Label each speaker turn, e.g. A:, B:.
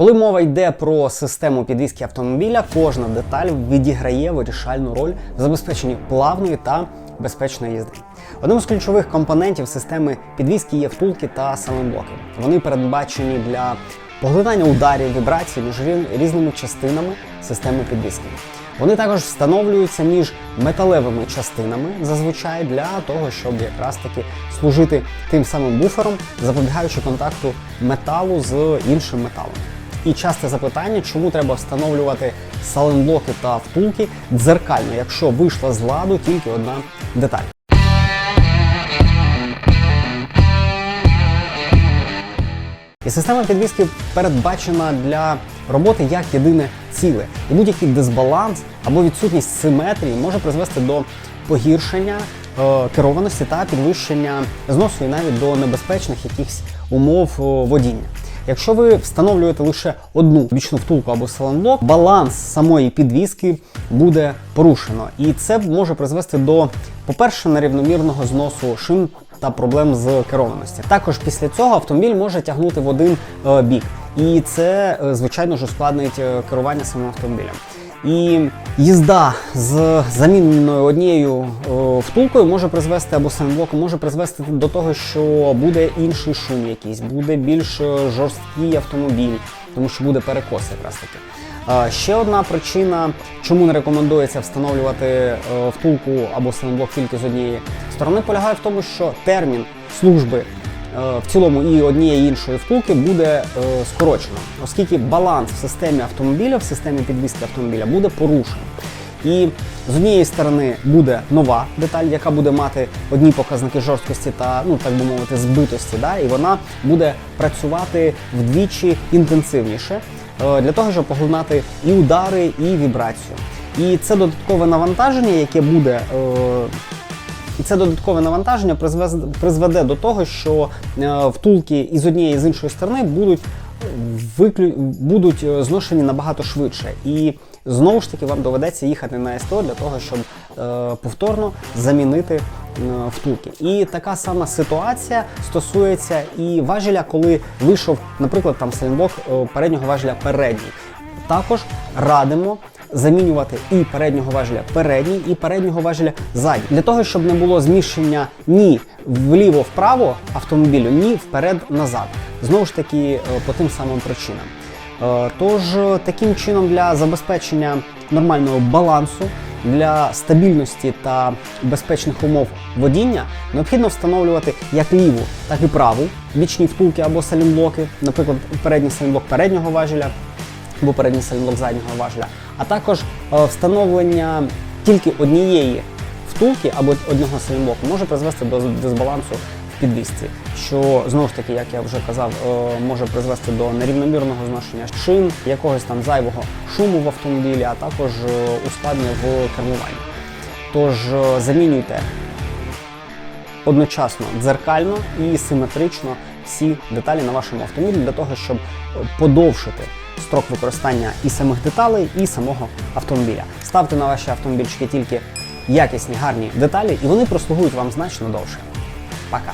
A: Коли мова йде про систему підвізки автомобіля, кожна деталь відіграє вирішальну роль в забезпеченні плавної та безпечної їзди. Одним з ключових компонентів системи підвізки є втулки та саленблоки. Вони передбачені для поглинання ударів, вібрацій між різними частинами системи підвізки. Вони також встановлюються між металевими частинами, зазвичай для того, щоб якраз таки служити тим самим буфером, запобігаючи контакту металу з іншим металом. І часте запитання, чому треба встановлювати саленблоки та втулки дзеркально, якщо вийшла з ладу тільки одна деталь. І система підвіски передбачена для роботи як єдине ціле. І будь-який дисбаланс або відсутність симетрії може призвести до погіршення е, керованості та підвищення зносу і навіть до небезпечних якихось умов е, водіння. Якщо ви встановлюєте лише одну бічну втулку або салонблок, баланс самої підвіски буде порушено, і це може призвести до, по-перше, нерівномірного зносу шин та проблем з керованості. Також після цього автомобіль може тягнути в один е, бік, і це е, звичайно ж ускладнить е, керування самим автомобілем. І їзда з заміненою однією е, втулкою може призвести або самоблоком може призвести до того, що буде інший шум якийсь, буде більш е, жорсткий автомобіль, тому що буде перекос якраз таки. Ще одна причина, чому не рекомендується встановлювати е, втулку або самоблок тільки з однієї сторони, полягає в тому, що термін служби в цілому і однієї і іншої втулки буде е, скорочено, оскільки баланс в системі автомобіля, в системі підвізки автомобіля буде порушений. І з однієї сторони буде нова деталь, яка буде мати одні показники жорсткості та, ну так би мовити, збитості, да, і вона буде працювати вдвічі інтенсивніше е, для того, щоб поглинати і удари, і вібрацію. І це додаткове навантаження, яке буде. І це додаткове навантаження призведе до того, що е, втулки із однієї і з іншої сторони будуть виклю... будуть е, зношені набагато швидше. І знову ж таки вам доведеться їхати на СТО для того, щоб е, повторно замінити втулки. І така сама ситуація стосується і важеля, коли вийшов, наприклад, там сайлентблок е, переднього важеля передній. Також радимо замінювати і переднього важеля передній, і переднього важеля задній. Для того, щоб не було зміщення ні вліво-вправо автомобілю, ні вперед-назад. Знову ж таки, е, по тим самим причинам. Е, Тож, таким чином, для забезпечення нормального балансу, для стабільності та безпечних умов водіння необхідно встановлювати як ліву, так і праву бічні втулки або салінблоки, наприклад, передній салінблок переднього важеля, або передній сайлентблок заднього важеля, а також е, встановлення тільки однієї втулки або одного сайлентблоку може призвести до дисбалансу в підвісці, що знову ж таки, як я вже казав, е, може призвести до нерівномірного зношення шин, якогось там зайвого шуму в автомобілі, а також е, ускладнення в кермуванні. Тож замінюйте одночасно дзеркально і симетрично всі деталі на вашому автомобілі для того, щоб подовшити строк використання і самих деталей, і самого автомобіля. Ставте на ваші автомобільчики тільки якісні гарні деталі, і вони прослугують вам значно довше. Пока!